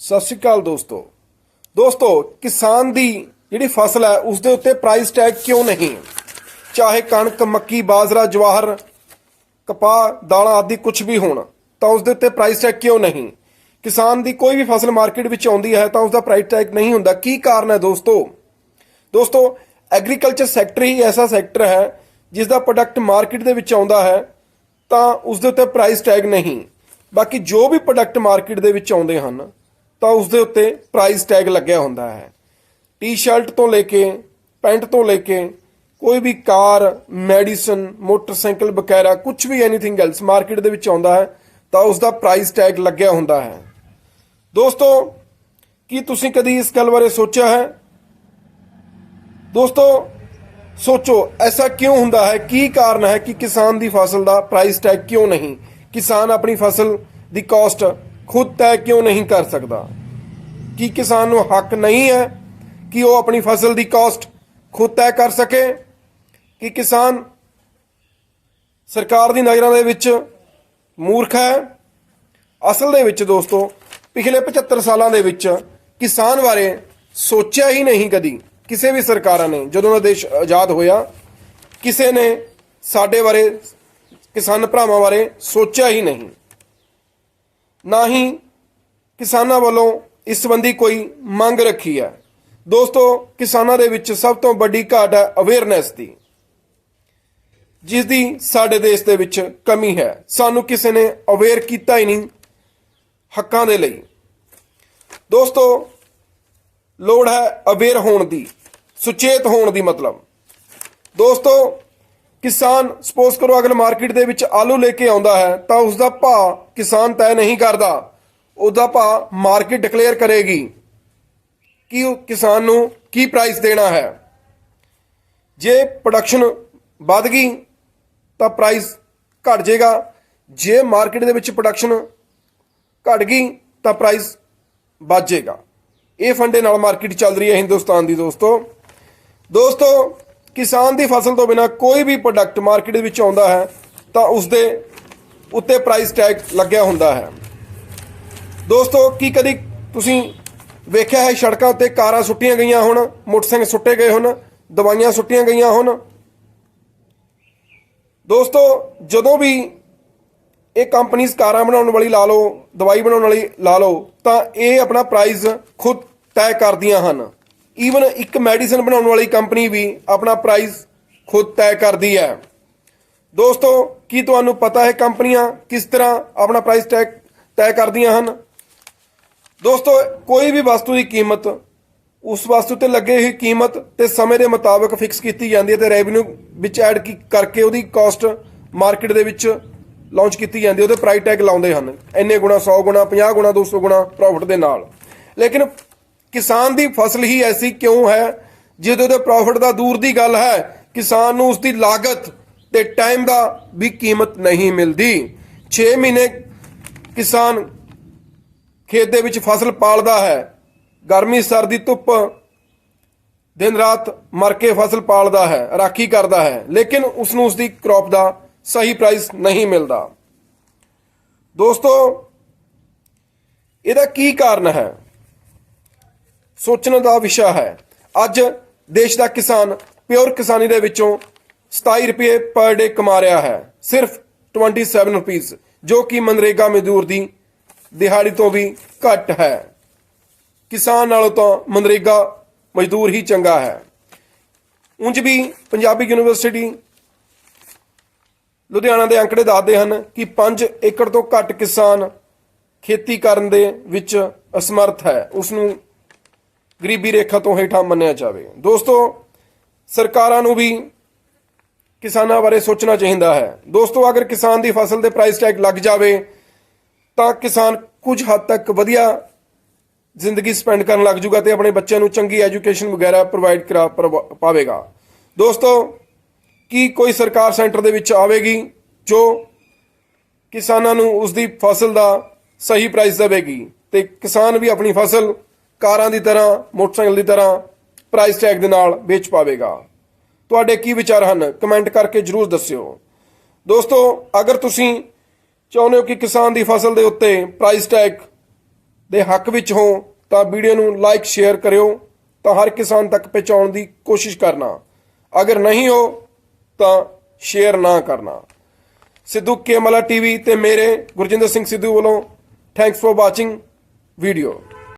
ਸਤਿ ਸ਼੍ਰੀ ਅਕਾਲ ਦੋਸਤੋ। ਦੋਸਤੋ, ਕਿਸਾਨ ਦੀ ਜਿਹੜੀ ਫਸਲ ਹੈ, ਉਸ ਦੇ ਉੱਤੇ ਪ੍ਰਾਈਸ ਟੈਗ ਕਿਉਂ ਨਹੀਂ? ਚਾਹੇ ਕਣਕ, ਮੱਕੀ, ਬਾਜਰਾ, ਜਵਾਹਰ, ਕਪਾਹ, ਦਾਲਾਂ ਆਦਿ ਕੁਝ ਵੀ ਹੋਣ, ਤਾਂ ਉਸ ਦੇ ਉੱਤੇ ਪ੍ਰਾਈਸ ਟੈਗ ਕਿਉਂ ਨਹੀਂ? ਕਿਸਾਨ ਦੀ ਕੋਈ ਵੀ ਫਸਲ ਮਾਰਕੀਟ ਵਿੱਚ ਆਉਂਦੀ ਹੈ, ਤਾਂ ਉਸ ਦਾ ਪ੍ਰਾਈਸ ਟੈਗ ਨਹੀਂ ਹੁੰਦਾ। ਕੀ ਕਾਰਨ ਹੈ ਦੋਸਤੋ? ਦੋਸਤੋ ਐਗਰੀਕਲਚਰ ਸੈਕਟਰ ਹੀ ਐਸਾ ਸੈਕਟਰ ਹੈ, ਜਿਸ ਦਾ ਪ੍ਰੋਡਕਟ ਮਾਰਕੀਟ ਦੇ ਵਿੱਚ ਆਉਂਦਾ ਹੈ, ਤਾਂ ਉਸ ਦੇ ਉੱਤੇ ਪ੍ਰਾਈਸ ਟੈਗ ਨਹੀਂ। ਬਾਕੀ ਜੋ ਵੀ ਪ੍ਰੋਡਕਟ ਮਾਰਕੀਟ ਦੇ ਵਿੱਚ ਆਉਂਦੇ ਹਨ ਤਾਂ ਉਸ ਦੇ ਉੱਤੇ ਪ੍ਰਾਈਸ ਟੈਗ ਲੱਗਿਆ ਹੁੰਦਾ ਹੈ। ਟੀ-ਸ਼ਰਟ ਤੋਂ ਲੈ ਕੇ, ਪੈਂਟ ਤੋਂ ਲੈ ਕੇ, ਕੋਈ ਵੀ ਕਾਰ, ਮੈਡੀਸਨ, ਮੋਟਰਸਾਈਕਲ ਵਗੈਰਾ ਕੁਝ ਵੀ ਐਨੀਥਿੰਗ ਐਲਸ ਮਾਰਕੀਟ ਦੇ ਵਿੱਚ ਆਉਂਦਾ ਹੈ, ਤਾਂ ਉਸ ਦਾ ਪ੍ਰਾਈਸ ਟੈਗ ਲੱਗਿਆ ਹੁੰਦਾ ਹੈ। ਦੋਸਤੋ, ਕੀ ਤੁਸੀਂ ਕਦੀ ਇਸ ਗੱਲ ਬਾਰੇ ਸੋਚਿਆ ਹੈ? ਦੋਸਤੋ, ਸੋਚੋ, ਐਸਾ ਕਿਉਂ ਹੁੰਦਾ ਹੈ? ਕੀ ਕਾਰਨ ਹੈ ਕਿ ਕਿਸਾਨ ਦੀ ਫਸਲ ਦਾ ਪ੍ਰਾਈਸ ਟੈਗ ਕਿਉਂ ਨਹੀਂ? ਕਿਸਾਨ ਆਪਣੀ ਫਸਲ ਦੀ ਕਾਸਟ ਖੁਦ ਤੈਅ ਕਿਉਂ ਨਹੀਂ ਕਰ ਸਕਦਾ? ਕੀ ਕਿਸਾਨ ਨੂੰ ਹੱਕ ਨਹੀਂ ਹੈ ਕਿ ਉਹ ਆਪਣੀ ਫਸਲ ਦੀ ਕਾਸਟ ਖੁਦ ਤੈਅ ਕਰ ਸਕੇ, ਕਿ ਕਿਸਾਨ ਸਰਕਾਰ ਦੀ ਨਜ਼ਰਾਂ ਦੇ ਵਿੱਚ ਮੂਰਖ ਹੈ। ਅਸਲ ਦੇ ਵਿੱਚ ਦੋਸਤੋ, ਪਿਛਲੇ 75 ਸਾਲਾਂ ਦੇ ਵਿੱਚ ਕਿਸਾਨ ਬਾਰੇ ਸੋਚਿਆ ਹੀ ਨਹੀਂ ਕਦੀ। ਕਿਸੇ ਵੀ ਸਰਕਾਰਾਂ ਨੇ, ਜਦੋਂ ਦਾ ਦੇਸ਼ ਆਜ਼ਾਦ ਹੋਇਆ, ਕਿਸੇ ਨੇ ਸਾਡੇ ਬਾਰੇ, ਕਿਸਾਨ ਭਰਾਵਾਂ ਬਾਰੇ ਸੋਚਿਆ ਹੀ ਨਹੀਂ। ਨਾ ਹੀ ਕਿਸਾਨਾਂ ਵੱਲੋਂ ਇਸ ਸੰਬੰਧੀ ਕੋਈ ਮੰਗ ਰੱਖੀ ਹੈ। ਦੋਸਤੋ, ਕਿਸਾਨਾਂ ਦੇ ਵਿੱਚ ਸਭ ਤੋਂ ਵੱਡੀ ਘਾਟ ਹੈ ਅਵੇਅਰਨੈਸ ਦੀ। ਜਿਸ ਦੀ ਸਾਡੇ ਦੇਸ਼ ਦੇ ਵਿੱਚ ਕਮੀ ਹੈ। ਸਾਨੂੰ ਕਿਸੇ ਨੇ ਅਵੇਅਰ ਕੀਤਾ ਹੀ ਨਹੀਂ ਹੱਕਾਂ ਦੇ ਲਈ। ਦੋਸਤੋ, ਲੋੜ ਹੈ ਅਵੇਅਰ ਹੋਣ ਦੀ, ਸੁਚੇਤ ਹੋਣ ਦੀ ਮਤਲਬ। ਦੋਸਤੋ, ਕਿਸਾਨ ਸਪੋਜ਼ ਕਰੋ ਅਗਰ ਮਾਰਕੀਟ ਦੇ ਵਿੱਚ ਆਲੂ ਲੈ ਕੇ ਆਉਂਦਾ ਹੈ, ਤਾਂ ਉਸ ਦਾ ਭਾਅ ਕਿਸਾਨ ਤੈਅ ਨਹੀਂ ਕਰਦਾ। ਉਹਦਾ ਭਾਅ ਮਾਰਕੀਟ ਡਿਕਲੇਅਰ ਕਰੇਗੀ ਕਿ ਉਹ ਕਿਸਾਨ ਨੂੰ ਕੀ ਪ੍ਰਾਈਸ ਦੇਣਾ ਹੈ। ਜੇ ਪ੍ਰੋਡਕਸ਼ਨ ਵੱਧ ਗਈ, ਤਾਂ ਪ੍ਰਾਈਸ ਘਟ ਜਾਏਗਾ। ਜੇ ਮਾਰਕੀਟ ਦੇ ਵਿੱਚ ਪ੍ਰੋਡਕਸ਼ਨ ਘਟ ਗਈ, ਤਾਂ ਪ੍ਰਾਈਸ ਵੱਧ ਜਾਏਗਾ। ਇਹ ਫੰਡੇ ਨਾਲ ਮਾਰਕੀਟ ਚੱਲ ਰਹੀ ਹੈ ਹਿੰਦੁਸਤਾਨ ਦੀ ਦੋਸਤੋ। ਦੋਸਤੋ, ਕਿਸਾਨ ਦੀ ਫਸਲ ਤੋਂ ਬਿਨਾ ਕੋਈ ਵੀ ਪ੍ਰੋਡਕਟ ਮਾਰਕੀਟ ਵਿੱਚ ਆਉਂਦਾ ਹੈ, ਤਾਂ ਉਸ ਦੇ ਉੱਤੇ ਪ੍ਰਾਈਸ ਟੈਗ ਲੱਗਿਆ ਹੁੰਦਾ ਹੈ। ਦੋਸਤੋ, ਕੀ ਕਦੀ ਤੁਸੀਂ ਵੇਖਿਆ ਹੈ ਸੜਕਾਂ ਉੱਤੇ ਕਾਰਾਂ ਸੁੱਟੀਆਂ ਗਈਆਂ ਹੁਣ, ਮੋਟਰਸਾਈਕਲ ਸੁੱਟੇ ਗਏ ਹੁਣ, ਦਵਾਈਆਂ ਸੁੱਟੀਆਂ ਗਈਆਂ ਹੁਣ? ਦੋਸਤੋ, ਜਦੋਂ ਵੀ ਇਹ ਕੰਪਨੀਆਂ ਕਾਰਾਂ ਬਣਾਉਣ ਵਾਲੀ ਲਾ ਲਓ, ਦਵਾਈ ਬਣਾਉਣ ਵਾਲੀ ਲਾ ਲਓ, ਤਾਂ ਇਹ ਆਪਣਾ ਪ੍ਰਾਈਸ ਖੁਦ ਤੈਅ ਕਰਦੀਆਂ ਹਨ। ਈਵਨ ਇੱਕ ਮੈਡੀਸਨ ਬਣਾਉਣ ਵਾਲੀ ਕੰਪਨੀ ਵੀ ਆਪਣਾ ਪ੍ਰਾਈਸ ਖੁਦ ਤੈਅ ਕਰਦੀ ਹੈ। ਦੋਸਤੋ, ਕੀ ਤੁਹਾਨੂੰ ਪਤਾ ਹੈ ਕੰਪਨੀਆਂ ਕਿਸ ਤਰ੍ਹਾਂ ਆਪਣਾ ਪ੍ਰਾਈਸ ਟੈਗ ਤੈਅ ਕਰਦੀਆਂ ਹਨ? ਦੋਸਤੋ, ਕੋਈ ਵੀ ਵਸਤੂ ਦੀ ਕੀਮਤ, ਉਸ ਵਸਤੂ ਤੇ ਲੱਗੇ ਹੋਈ ਕੀਮਤ ਤੇ ਸਮੇਂ ਦੇ ਮੁਤਾਬਕ ਫਿਕਸ ਕੀਤੀ ਜਾਂਦੀ ਹੈ ਤੇ ਰੈਵਨਿਊ ਵਿੱਚ ਐਡ ਕਰਕੇ ਉਹਦੀ ਕਾਸਟ ਮਾਰਕੀਟ ਦੇ ਵਿੱਚ ਲਾਂਚ ਕੀਤੀ ਜਾਂਦੀ ਹੈ, ਉਹਦੇ ਪ੍ਰਾਈਸ ਟੈਗ ਲਾਉਂਦੇ ਹਨ। ਇੰਨੇ ਗੁਣਾ 100 ਗੁਣਾ 50 ਗੁਣਾ 200 ਗੁਣਾ ਪ੍ਰੋਫਿਟ ਦੇ ਨਾਲ। ਲੇਕਿਨ ਕਿਸਾਨ ਦੀ ਫਸਲ ਹੀ ਐਸੀ ਕਿਉਂ ਹੈ, ਜਿਹਦੇ ਉਹਦੇ ਪ੍ਰੋਫਿਟ ਦਾ ਦੂਰ ਦੀ ਗੱਲ ਹੈ, ਕਿਸਾਨ ਨੂੰ ਉਸ ਦੀ ਲਾਗਤ ਤੇ ਟਾਈਮ ਦਾ ਵੀ ਕੀਮਤ ਨਹੀਂ ਮਿਲਦੀ। 6 ਮਹੀਨੇ ਕਿਸਾਨ ਖੇਤ ਦੇ ਵਿੱਚ ਫਸਲ ਪਾਲਦਾ ਹੈ। ਗਰਮੀ, ਸਰਦੀ, ਧੁੱਪ ਦਿਨ ਰਾਤ ਮਰ ਕੇ ਫਸਲ ਪਾਲਦਾ ਹੈ, ਰਾਖੀ ਕਰਦਾ ਹੈ, ਲੇਕਿਨ ਉਸ ਨੂੰ ਉਸ ਦੀ ਕ੍ਰੌਪ ਦਾ ਸਹੀ ਪ੍ਰਾਈਸ ਨਹੀਂ ਮਿਲਦਾ। ਦੋਸਤੋ, ਇਹਦਾ ਕੀ ਕਾਰਨ ਹੈ? ਸੋਚਣ ਦਾ ਵਿਸ਼ਾ ਹੈ। ਅੱਜ ਦੇਸ਼ ਦਾ ਕਿਸਾਨ ਪਿਓਰ ਕਿਸਾਨੀ ਦੇ ਵਿੱਚੋਂ 27 ਰੁਪਏ ਪਰ ਡੇ ਕਮਾ ਰਿਹਾ ਹੈ। ਸਿਰਫ 27 ਰੁਪੀਸ ਜੋ ਕਿ ਮਨਰੇਗਾ ਮਜ਼ਦੂਰ ਦੀ ਦਿਹਾੜੀ ਤੋਂ ਵੀ ਘੱਟ ਹੈ। ਕਿਸਾਨ ਨਾਲੋਂ ਤਾਂ ਮਨਰੇਗਾ ਮਜ਼ਦੂਰ ਹੀ ਚੰਗਾ ਹੈ। ਉਂਝ ਵੀ ਪੰਜਾਬੀ ਯੂਨੀਵਰਸਿਟੀ ਲੁਧਿਆਣਾ ਦੇ ਅੰਕੜੇ ਦੱਸਦੇ ਹਨ ਕਿ 5 ਏਕੜ ਤੋਂ ਘੱਟ ਕਿਸਾਨ ਖੇਤੀ ਕਰਨ ਦੇ ਵਿੱਚ ਅਸਮਰਥ ਹੈ। ਉਸ ਨੂੰ ਗਰੀਬੀ ਰੇਖਾ ਤੋਂ ਹੇਠਾਂ ਮੰਨਿਆ ਜਾਵੇ। ਦੋਸਤੋ, ਸਰਕਾਰਾਂ ਨੂੰ ਵੀ ਕਿਸਾਨਾਂ ਬਾਰੇ ਸੋਚਣਾ ਚਾਹੀਦਾ ਹੈ। ਦੋਸਤੋ, ਅਗਰ ਕਿਸਾਨ ਦੀ ਫਸਲ ਦੇ ਪ੍ਰਾਈਸ ਟੈਗ ਲੱਗ ਜਾਵੇ ਤਾਂ ਕਿਸਾਨ ਕੁਝ ਹੱਦ ਤੱਕ ਵਧੀਆ ਜ਼ਿੰਦਗੀ ਸਪੈਂਡ ਕਰਨ ਲੱਗ ਜੂਗਾ ਤੇ ਆਪਣੇ ਬੱਚਿਆਂ ਨੂੰ ਚੰਗੀ ਐਜੂਕੇਸ਼ਨ ਵਗੈਰਾ ਪ੍ਰੋਵਾਈਡ ਕਰਾ ਪ੍ਰਵਾ- ਪਾਵੇਗਾ। ਦੋਸਤੋ, ਕੀ ਕੋਈ ਸਰਕਾਰ ਸੈਂਟਰ ਦੇ ਵਿੱਚ ਆਵੇਗੀ ਜੋ ਕਿਸਾਨਾਂ ਨੂੰ ਉਸ ਦੀ ਫਸਲ ਦਾ ਸਹੀ ਪ੍ਰਾਈਸ ਦੇਵੇਗੀ? ਤੇ ਕਿਸਾਨ ਵੀ ਆਪਣੀ ਫਸਲ ਕਾਰਾਂ ਦੀ ਤਰ੍ਹਾਂ, ਮੋਟਰਸਾਈਕਲ ਦੀ ਤਰ੍ਹਾਂ ਪ੍ਰਾਈਸ ਟੈਗ ਦੇ ਨਾਲ ਵੇਚ ਪਾਵੇਗਾ। ਤੁਹਾਡੇ ਕੀ ਵਿਚਾਰ ਹਨ? ਕਮੈਂਟ ਕਰਕੇ ਜਰੂਰ ਦੱਸਿਓ। ਦੋਸਤੋ, ਅਗਰ ਤੁਸੀਂ ਚਾਹੁੰਦੇ ਹੋ ਕਿ ਕਿਸਾਨ ਦੀ ਫਸਲ ਦੇ ਉੱਤੇ ਪ੍ਰਾਈਸ ਟੈਗ ਦੇ ਹੱਕ ਵਿੱਚ ਹੋ ਤਾਂ ਵੀਡੀਓ ਨੂੰ ਲਾਈਕ ਸ਼ੇਅਰ ਕਰਿਓ, ਤਾਂ ਹਰ ਕਿਸਾਨ ਤੱਕ ਪਹੁੰਚਾਉਣ ਦੀ ਕੋਸ਼ਿਸ਼ ਕਰਨਾ। ਅਗਰ ਨਹੀਂ ਹੋ, ਤਾਂ ਸ਼ੇਅਰ ਨਾ ਕਰਨਾ। ਸਿੱਧੂ ਕੇਮਲਾ ਟੀਵੀ ਤੇ ਮੇਰੇ ਗੁਰਜਿੰਦਰ ਸਿੰਘ ਸਿੱਧੂ ਵੱਲੋਂ ਥੈਂਕਸ ਫॉर ਵਾਚਿੰਗ ਵੀਡੀਓ